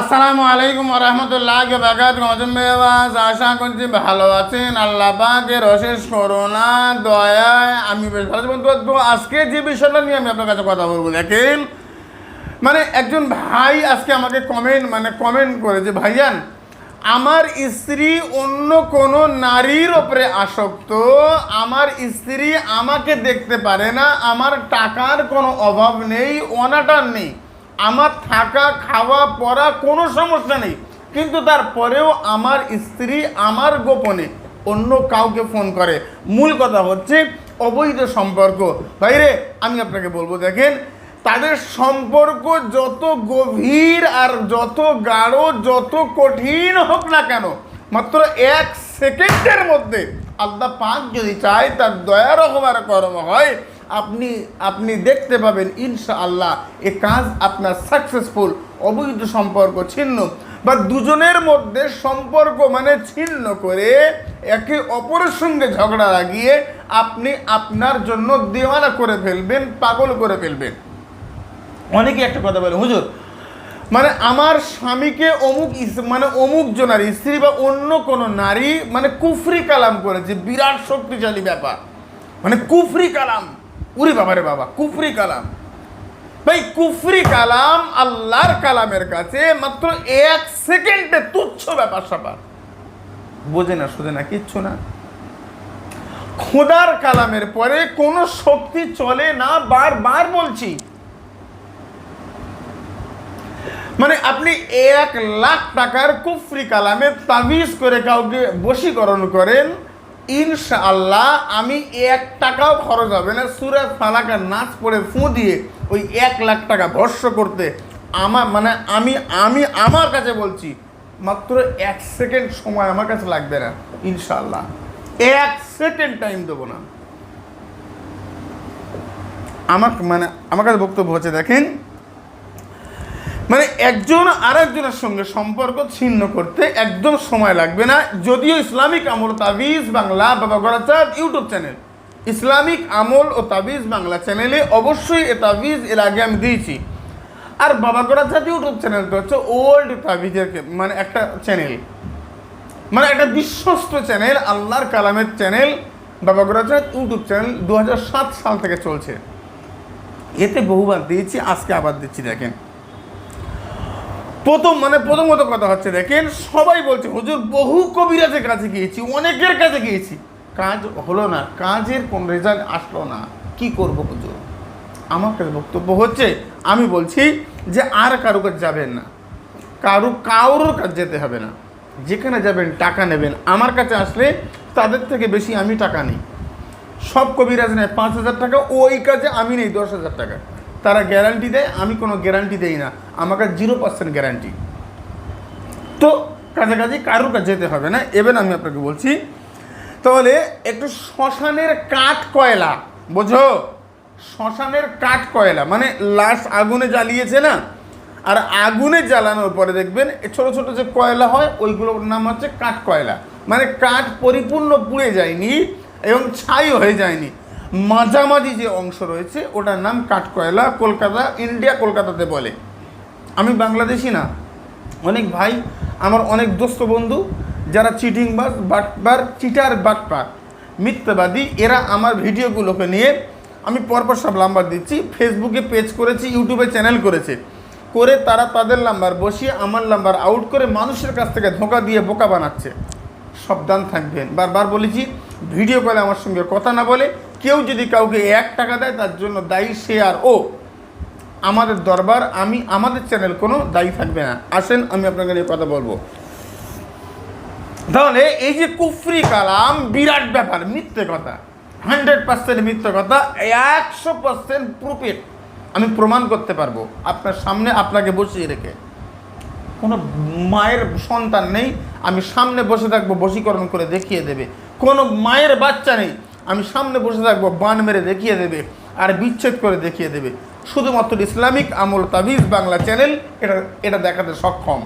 আসসালামু আলাইকুম রহমতুল্লাহ বাগাত মজম্বেবাজ আশা করছি ভালো আছেন। আল্লাহ পাকের অশেষ করোনা দয়ায় আমি বেশ ভালো আছি। তো আজকে যে বিষয়টা নিয়ে আমি আপনার কাছে কথা বলব, দেখেন মানে একজন ভাই আজকে আমাকে কমেন্ট মানে কমেন্ট করে যে ভাইয়ান আমার স্ত্রী অন্য কোনো নারীর ওপরে আসক্ত, আমার স্ত্রী আমাকে দেখতে পারে না, আমার টাকার কোনো অভাব নেই, অনাটার নেই। আমার থাকা, খাওয়া, পড়া কোনো সমস্যা নেই। কিন্তু তারপরেও আমার স্ত্রী আমার গোপনে অন্য কাউকে ফোন করে। মূল কথা হচ্ছে অবৈধ সম্পর্ক। ভাইরে, আমি আপনাকে বলব, দেখেন, তাদের সম্পর্ক যত গভীর আর যত গাঢ়, যত কঠিন হোক না কেন, মাত্র এক সেকেন্ডের মধ্যে আল্লাহ পাক যদি চায় তার দয়া রকমার কর্ম হয় আপনি আপনি দেখতে পাবেন ইনশা আল্লাহ এ কাজ আপনার সাকসেসফুল অবৈধ সম্পর্ক ছিন্ন। বা দুজনের মধ্যে সম্পর্ক মানে ছিন্ন করে একে অপরের সঙ্গে ঝগড়া লাগিয়ে আপনি আপনার জন্য দেওয়ানা করে ফেলবেন, পাগল করে ফেলবেন। অনেকে একটা কথা বলে, হুজুর মানে আমার স্বামীকে অমুক মানে অমুক জনার স্ত্রী বা অন্য কোনো নারী মানে কুফরি কালাম করেছে, বিরাট শক্তিশালী ব্যাপার। মানে কুফরি কালাম। উরি বাবারে বাবা, কুফরি কালাম। ভাই, কুফরি কালাম আল্লাহর কালামের কাছে মাত্র এক সেকেন্ডে তুচ্ছ ব্যাপার স্যাপার। বোঝে না, শোধে না, কিচ্ছু না। খোদার কালামের পরে কোনো শক্তি চলে না, বারবার বলছি। মানে আপনি এক লাখ টাকার কুফরি কালামে তাবিজ করে কাউকে বশীকরণ করেন ইনশাআল্লাহ আমি এক টাকাও খরচ হবে না। সুরাত ফালাকার নাচ পড়ে ফু দিয়ে ওই এক লাখ টাকা ভর্ষ করতে আমার মানে আমি আমি আমার কাছে বলছি, মাত্র এক সেকেন্ড সময় আমার কাছে লাগবে না, ইনশাআল্লাহ। এক সেকেন্ড টাইম দেবো না। আমার মানে আমার কাছে বক্তব্য হচ্ছে, দেখেন মানে একজন আর একজনের সঙ্গে সম্পর্ক ছিন্ন করতে একদম সময় লাগবে না। যদিও ইসলামিক আমল তাবিজ বাংলা বাবা গড়াচাঁদ ইউটিউব চ্যানেল। ইসলামিক আমল ও তাবিজ বাংলা চ্যানেলে অবশ্যই এ তাবিজ এর আগে আমি দিয়েছি। আর বাবা গড়াচাঁদ ইউটিউব চ্যানেলটা হচ্ছে ওল্ড তাবিজের মানে একটা চ্যানেল। মানে একটা বিশ্বস্ত চ্যানেল, আল্লাহর কালামের চ্যানেল বাবা গড়াচাঁদ ইউটিউব চ্যানেল দু হাজার সাত সাল থেকে চলছে। এতে বহুবার দিয়েছি, আজকে আবার দিচ্ছি, দেখেন। প্রথম মানে প্রথমত কথা হচ্ছে, দেখেন, সবাই বলছে, হুজুর, বহু কবিরাজের কাছে গিয়েছি, অনেকের কাছে গিয়েছি। কাজ হলো না, কাজের কোন রেজাল্ট আসলো না। কি করব, হুজুর? আমার কাছে বক্তব্য হচ্ছে, আমি বলছি যে আর কারও কাছে যাবেন না। কারও, কারোর কাছে যেতে হবে না। যেখানে যাবেন, টাকা নেবেন। আমার কাছে আসলে তাদের থেকে বেশি আমি টাকা নিই। সব কবিরাজ নেয় পাঁচ হাজার টাকা, ওই কাজে আমি নেই দশ হাজার টাকা। তারা গ্যারান্টি দেয়, আমি কোনো গ্যারান্টি দেই না। আমাকে জিরো পার্সেন্ট গ্যারান্টি তো কাছাকাছি কারোর কাছে যেতে হবে না? এবার আমি আপনাকে বলছি, তাহলে একটু শ্মশানের কাঠ কয়লা, বোঝো? শ্মশানের কাঠ কয়লা মানে লাশ আগুনে জ্বালিয়েছে না? আর আগুনে জ্বালানোর পরে দেখবেন ছোট ছোট যে কয়লা হয়, ওইগুলোর নাম হচ্ছে কাঠ কয়লা। মানে কাঠ পরিপূর্ণ পুড়ে যায়নি এবং ছাই হয়ে যায়নি। মাঝামাঝি যে অংশ রয়েছে, ওটার নাম কাঠ কয়লা কলকাতা, ইন্ডিয়া, কলকাতাতে বলে। আমি বাংলাদেশি না। অনেক ভাই, আমার অনেক দোস্ত বন্ধু, যারা চিটিং বাস বাটবার, চিটার বাটপার মিথ্যাবাদী, এরা আমার ভিডিওগুলোকে নিয়ে আমি পরপর সব নাম্বার দিচ্ছি। ফেসবুকে পেজ করেছি, ইউটিউবে চ্যানেল করেছে। করে তারা তাদের নাম্বার বসিয়ে আমার নাম্বার আউট করে মানুষের কাছ থেকে ধোকা দিয়ে বোকা বানাচ্ছে। সাবধান থাকবেন। বারবার বলেছি, ভিডিও কলে আমার সঙ্গে কথা না বলে কেউ যদি কাউকে এক টাকা দেয়, তার জন্য দায়ী সে আর ও। আমাদের দরবার, আমি, আমাদের চ্যানেল কোনো দায়ী থাকবে না। আসেন, আমি আপনাকে নিয়ে কথা বলব। তাহলে এই যে কুফরি কালাম বিরাট ব্যাপার, মিথ্যে কথা। হান্ড্রেড পার্সেন্ট মিথ্যে কথা, একশো পার্সেন্ট প্রুফের আমি প্রমাণ করতে পারব। আপনার সামনে আপনাকে বসিয়ে রেখে। কোনো মায়ের সন্তান নেই, আমি সামনে বসে থাকব, বশীকরণ করে দেখিয়ে দেবে। কোনো মায়ের বাচ্চা নেই আমি সামনে বসে থাকব, বান মেরে দেখিয়ে দেবে আর বিচ্ছেদ করে দেখিয়ে দেবে। শুধুমাত্র ইসলামিক আমল তাবিজ বাংলা চ্যানেল এটা এটা দেখাতে সক্ষম।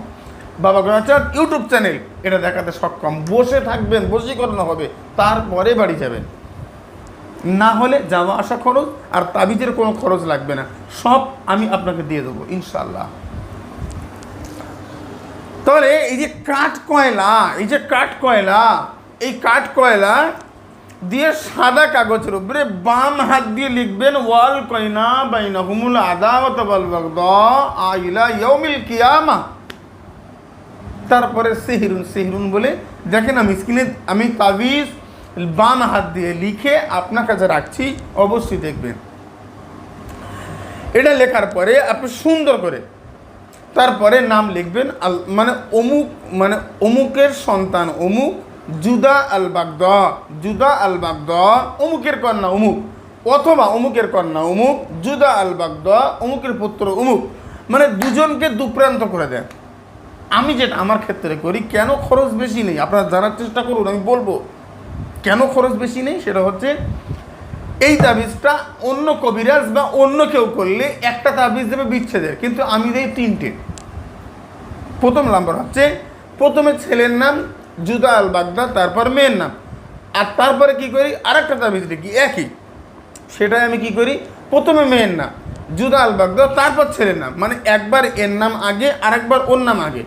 বাবা গণাচার ইউটিউব চ্যানেল এটা দেখাতে সক্ষম। বসে থাকবেন, বশীকরণ হবে, তারপরে বাড়ি যাবেন। না হলে যাওয়া আসা খরচ আর তাবিজের কোনো খরচ লাগবে না। সব আমি আপনাকে দিয়ে দেবো ইনশাল্লাহ তাহলে এই যে কাঠ কয়লা, এই যে কাঠ কয়লা, এই কাঠ কয়লা দিয়ে সাদা কাগজের উপরে বাম হাত দিয়ে লিখবেন, ওয়াল কয়না বাইনা হুমুল আদাওয়াত ওয়াল বাগদা আইলা ইয়াউমিল কিয়ামা। তারপরে সেহিরুন সেহিরুন বলে, দেখেন আমি স্ক্রিনে, আমি তাবিজ বাম হাত দিয়ে লিখে আপনার কাছে রাখছি, অবশ্যই দেখবেন। এটা লেখার পরে আপনি সুন্দর করে তারপরে নাম লিখবেন মানে অমুক মানে অমুকের সন্তান অমুক জুদা আল বাগদ জুদা আল বাগদ অমুকের কন্যা অমুক অথবা অমুকের কন্যা অমুক জুদা আল বাগদ অমুকের পুত্র অমুক মানে দুজনকে দুপ্রান্ত করে দেন আমি যেটা আমার ক্ষেত্রে করি, কেন খরচ বেশি নেই? আপনারা জানার চেষ্টা করুন, আমি বলব। কেন খরচ বেশি নেই? সেটা হচ্ছে, এই তাবিজটা অন্য কবিরাজ বা অন্য কেউ করলে একটা তাবিজ দেবে বিচ্ছেদের। কিন্তু আমি দেই তিনটে। প্রথম নাম্বার হচ্ছে, প্রথমে ছেলের নাম জুদা আল বাগদা তারপর মেয়ের নাম। আর তারপরে কি করি? আরেকটা তাবিজ লিখি, একই। সেটাই আমি কি করি? প্রথমে মেয়ের নাম জুদা আল বাগদা তারপর ছেলের নাম। মানে একবার এর নাম আগে, আরেকবার ওর নাম আগে।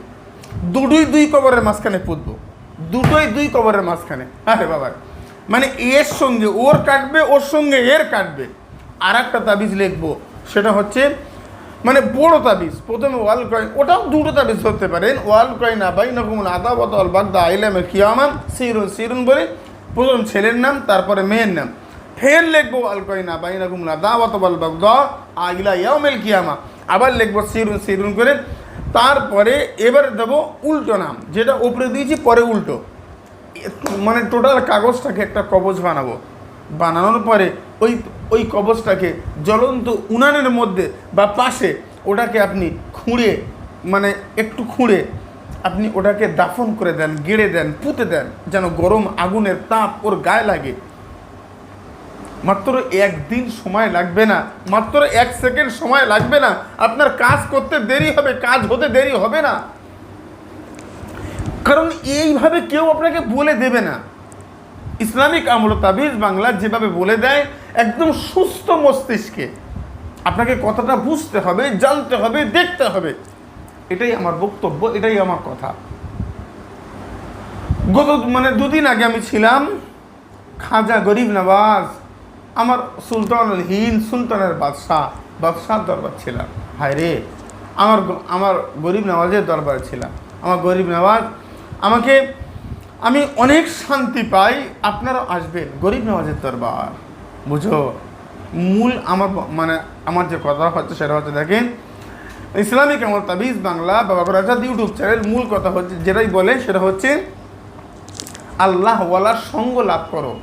দুটোই দুই কবরের মাঝখানে পুঁতবো। দুটোই দুই কবরের মাঝখানে। আরে বাবা। মানে এর সঙ্গে ওর কাটবে, ওর সঙ্গে এর কাটবে। আর একটা তাবিজ লিখব, সেটা হচ্ছে মানে বড় তাবিজ, প্রথমে ওয়াল কয়েন ওটাও দুটো তাবিজ ধরতে পারেন। ওয়াল কয়েন আবাই নকুমুল আদাবত আল বাগদা আইলামে কিয়ামাম, সিরুন সিরুন বলে। প্রথম ছেলের নাম, তারপরে মেয়ের নাম। ফের লিখব ওয়াল কয়েন আবাই নকুমুল আদাবত আল বাগদা আইলা ইয়ামেল কিয়ামা। আবার লিখব সিরুন সিরুন করে। তারপরে এবার দেবো উল্টো নাম, যেটা উপরে দিয়েছি, পরে উল্টো। মানে টোটাল কাগজটাকে একটা কবচ বানাবো। বানানোর পরে ওই ওই কবচটাকে জ্বলন্ত উনানের মধ্যে বা পাশে ওটাকে আপনি খুঁড়ে মানে একটু খুঁড়ে আপনি ওটাকে দাফন করে দেন, গেড়ে দেন, পুঁতে দেন, যেন গরম আগুনের তাপ ওর গায়ে লাগে। মাত্র একদিন সময় লাগবে না, মাত্র এক সেকেন্ড সময় লাগবে না, আপনার কাজ করতে দেরি হবে, কাজ হতে দেরি হবে না। কারণ এইভাবে কেউ আপনাকে বলে দেবে না। ইসলামিক আমল তাবিজ বাংলা যেভাবে বলে দেয়, একদম সুস্থ মস্তিষ্কে। আপনাকে কথাটা বুঝতে হবে, জানতে হবে, দেখতে হবে। এটাই আমার বক্তব্য, এটাই আমার কথা। গত মানে দুদিন আগে আমি ছিলাম খাজা গরিব নওয়াজ, আমার সুলতানুল হিন্দ সুলতানের বাদশাহ বাদশাহ দরবার ছিলাম। হায় রে, আমার আমার গরিব নওয়াজের দরবার ছিলাম। আমার গরিব নওয়াজ আমাকে আমি অনেক শান্তি পাই আপনারা আসবেন। গরিব নওয়াজের দরবার। বুঝো? মূল আমার মানে আমার যে কথা হচ্ছে সেটা হচ্ছে দেখেন, ইসলামিক আমল তাবিজ বাংলা বাবা রাজাদ ইউটিউব চ্যানেল মূল কথা হচ্ছে যেটাই বলে সেটা হচ্ছে, আল্লাহ ওয়ালার সঙ্গ লাভ করো।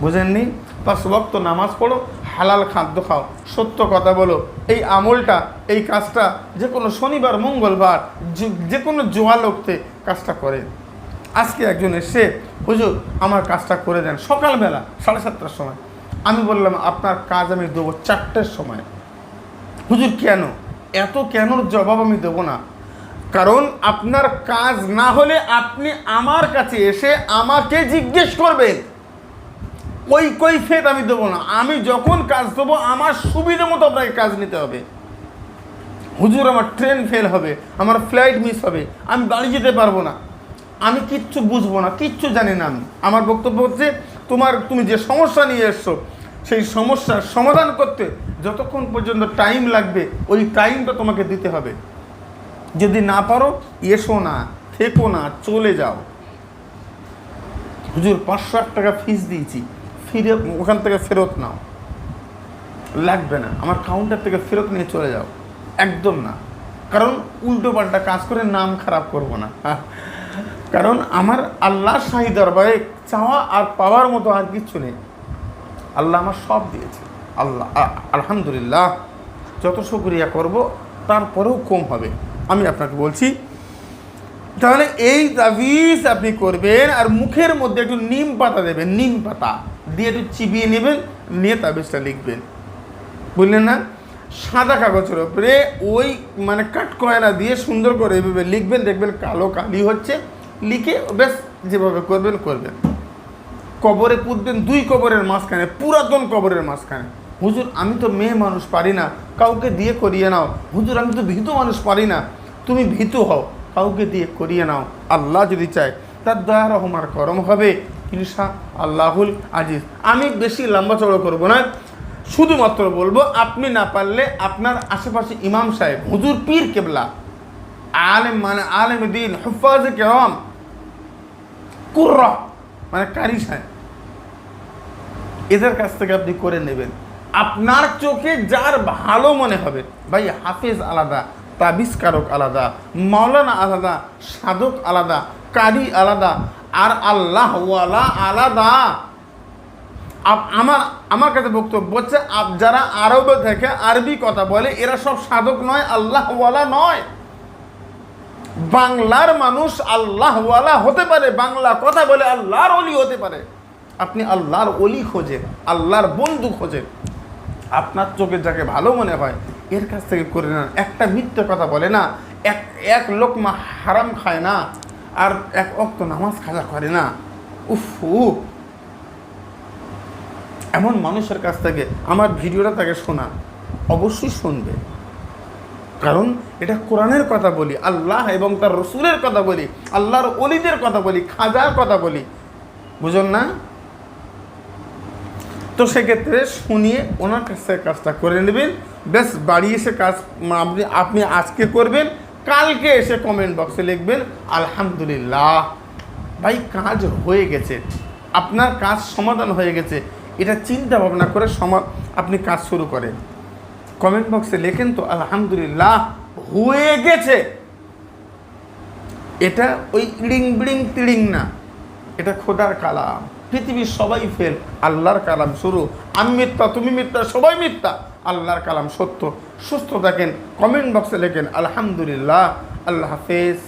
বুঝেননি? পাঁচ ওয়াক্ত নামাজ পড়ো, হালাল খাদ্য খাও। সত্য কথা বলো। এই আমলটা, এই কাজটা যে কোনো শনিবার, মঙ্গলবার, যে- যে কোনো জোয়া লোকতে কাজটা করেন। আজকে একজন এসে, হুজুর, আমার কাজটা করে দেন। সকালবেলা, সাড়ে সাতটার সময়। আমি বললাম, আপনার কাজ আমি দেবো চারটের সময়। হুজুর, কেন? এত কেনর জবাব আমি দেবো না। কারণ আপনার কাজ না হলে আপনি আমার কাছে এসে আমাকে জিজ্ঞেস করবেন। ওই কৈফিয়ত আমি দেবো না। আমি যখন কাজ দেবো, আমার সুবিধা মতো আপনাকে কাজ নিতে হবে। হুজুর, আমার ট্রেন ফেল হবে, আমার ফ্লাইট মিস হবে, আমি বাড়ি যেতে পারব না। আমি কিচ্ছু বুঝব না, কিচ্ছু জানি না আমি। আমার বক্তব্য হচ্ছে, তোমার তুমি যে সমস্যা নিয়ে এসছো, সেই সমস্যার সমাধান করতে যতক্ষণ পর্যন্ত টাইম লাগবে, ওই টাইমটা তোমাকে দিতে হবে। যদি না পারো, এসো না, থেকো না, চলে যাও। হুজুর, পাঁচশো এক টাকা ফিস দিয়েছি। ফিরে ওখান থেকে ফেরত নাও। লাগবে না। আমার কাউন্টার থেকে ফেরত নিয়ে চলে যাও। একদম না। কারণ উল্টো পাল্টা কাজ করে নাম খারাপ করব না। কারণ আমার আল্লাহ শাহী দরবারে চাওয়া আর পাওয়ার মতো আর কিচ্ছু নেই। আল্লাহ আমার সব দিয়েছে। আল্লাহ আলহামদুলিল্লাহ, যত শুক্রিয়া করব, তারপরেও কম হবে। আমি আপনাকে বলছি, তাহলে এই তাবিজ আপনি করবেন আর মুখের মধ্যে একটু নিম পাতা দেবেন, নিম পাতা দিয়ে একটু চিবিয়ে নেবেন, নিয়ে তাবিজটা লিখবেন। বুঝলেন না? সাদা কাগজের ওপরে ওই মানে কাঠকয়লা দিয়ে সুন্দর করে এভাবে লিখবেন, দেখবেন কালো কালি হচ্ছে। লিখে বেশ যেভাবে করবেন করবেন। কবরে পুঁতবেন দুই কবরের মাঝখানে, পুরাতন কবরের মাঝখানে। হুজুর, আমি তো মেয়ে মানুষ, পারি না। কাউকে দিয়ে করিয়ে নাও। হুজুর, আমি তো ভীত মানুষ, পারি না। তুমি ভীত হও। কাউকে দিয়ে করিয়ে নাও। আল্লাহ যদি চায়, তার দয়া রহমার করম হবে। ইনশা আল্লাহুল আজিজ। আমি বেশি লম্বা চড়ো করব না। শুধুমাত্র বলব, আপনি না পারলে আপনার আশেপাশে ইমাম সাহেব, হুজুর পীর কেবলা, আলেম মানে আলেম দিন, হুফাজ কেরম কুর্রা মানে কারি সাহেব। এদের কাছ থেকে আপনি করে নেবেন। আপনার চোখে যার ভালো মনে হবে, ভাই হাফেজ আলাদা, তাবিজকারক আলাদা, মাওলানা আলাদা, সাধক আলাদা, কারি আলাদা, আর আল্লাহ ওয়ালা আলাদা আমার আমার কাছে বক্তব্য হচ্ছে যারা আরবে থেকে আরবি কথা বলে, এরা সব সাধক নয়, আল্লাহওয়ালা নয়। বাংলার মানুষ আল্লাহওয়ালা হতে পারে, বাংলা কথা বলে আল্লাহর অলি হতে পারে। আপনি আল্লাহর অলি খোঁজেন, আল্লাহর বন্ধু খোঁজেন। আপনার চোখে যাকে ভালো মনে হয়, এর কাছ থেকে করে না একটা মিথ্যে কথা বলে না, এক এক লোকমা হারাম খায় না, আর এক অক্ত নামাজ খাজা করে না। উফ উফ এমন মানুষের কাছ থেকে আমার ভিডিওটা তাকে শোনা অবশ্যই শুনবে। কারণ এটা কোরআনের কথা বলি, আল্লাহ এবং তার রসুলের কথা বলি, আল্লাহর অলিদের কথা বলি, খাজার কথা বলি। বুঝুন না? তো সেক্ষেত্রে শুনিয়ে ওনার কাছ কাজটা করে নেবেন। বেশ বাড়ি এসে কাজ আপনি আপনি আজকে করবেন, কালকে এসে কমেন্ট বক্সে লিখবেন, আলহামদুলিল্লাহ, ভাই কাজ হয়ে গেছে। আপনার কাজ সমাধান হয়ে গেছে। এটা চিন্তা ভাবনা করে সমা আপনি কাজ শুরু করেন। কমেন্ট বক্সে লেখেন তো, আলহামদুলিল্লাহ, হয়ে গেছে। এটা ওই ইড়িং বিড়িং তিড়িং না, এটা খোদার কালাম। পৃথিবীর সবাই ফেল, আল্লাহর কালাম শুরু। আমি মিথ্যা, তুমি মিথ্যা, সবাই মিথ্যা, আল্লাহর কালাম সত্য। সুস্থ থাকেন, কমেন্ট বক্সে লেখেন, আলহামদুলিল্লাহ, আল্লাহ হাফেজ।